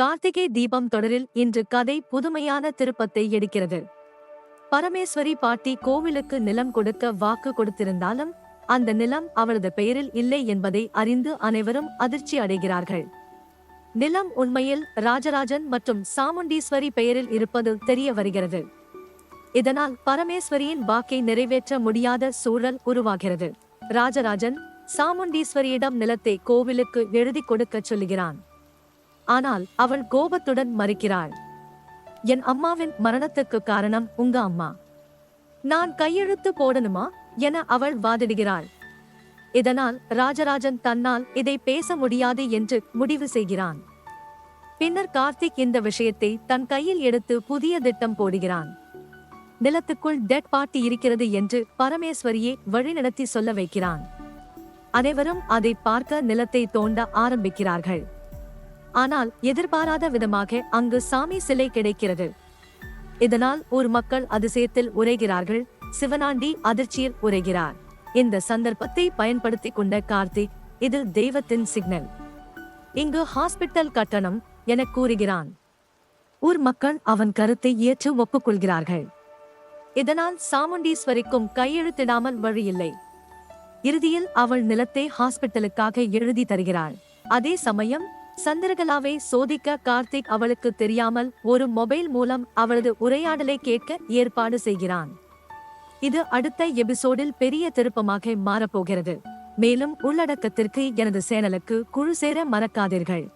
கார்த்திகை தீபம் தொடரில் இன்று கதை புதுமையான திருப்பத்தை எடுக்கிறது. பரமேஸ்வரி பாட்டி கோவிலுக்கு நிலம் கொடுக்க வாக்கு கொடுத்திருந்தாலும் அந்த நிலம் அவளது பெயரில் இல்லை என்பதை அறிந்து அனைவரும் அதிர்ச்சி அடைகிறார்கள். நிலம் உண்மையில் ராஜராஜன் மற்றும் சாமுண்டீஸ்வரி பெயரில் இருப்பது தெரிய வருகிறது. இதனால் பரமேஸ்வரியின் வாக்கை நிறைவேற்ற முடியாத சூழல் உருவாகிறது. ராஜராஜன் சாமுண்டீஸ்வரியிடம் நிலத்தை கோவிலுக்கு எழுதி கொடுக்கச் சொல்கிறான். ஆனால் அவள் கோபத்துடன் மறுக்கிறாள். என் அம்மாவின் மரணத்துக்கு காரணம் உங்க அம்மா. நான் கையெழுத்து போடணுமா? என அவள் வாதிடுகிறாள். இதனால் ராஜராஜன் தன்னால் இதை பேச முடியாது என்று முடிவு செய்கிறான். பின்னர் கார்த்திக் இந்த விஷயத்தை தன் கையில் எடுத்து புதிய திட்டம் போடுகிறான். நிலத்துக்குள் டெட் பாட்டி இருக்கிறது என்று பரமேஸ்வரியை வழிநடத்தி சொல்ல வைக்கிறான். அனைவரும் அதை பார்க்க நிலத்தை தோண்ட ஆரம்பிக்கிறார்கள். ஆனால் எதிர்பாராத விதமாக அங்கு சாமி சிலை கிடைக்கிறது. இதனால் ஊர் மக்கள் அதிசயத்தில் உரைகிறார்கள் சிவனாண்டி அதிர்ச்சியில் உரைகிறார் இந்த சந்தர்ப்பத்தை பயன்படுத்திக் கொண்ட கார்த்திக் இது தெய்வத்தின் சிக்னல். இங்கு ஹாஸ்பிட்டல் கட்டணம் என கூறுகிறான். ஊர் மக்கள் அவன் கருத்தை ஏற்று ஒப்புக்கொள்கிறார்கள். இதனால் சாமுண்டீஸ்வரிக்கும் கையெழுத்திடாமல் வழியில்லை. இறுதியில் அவள் நிலத்தை ஹாஸ்பிட்டலுக்காக எழுதி தருகிறாள். அதே சமயம் சந்திரகலாவை சோதிக்க கார்த்திக் அவளுக்கு தெரியாமல் ஒரு மொபைல் மூலம் அவளது உரையாடலை கேட்க ஏற்பாடு செய்கிறான். இது அடுத்த எபிசோடில் பெரிய திருப்பமாக மாறப்போகிறது. மேலும் உள்ளடக்கத்திற்கு எனது சேனலுக்கு குழு சேர மறக்காதீர்கள்.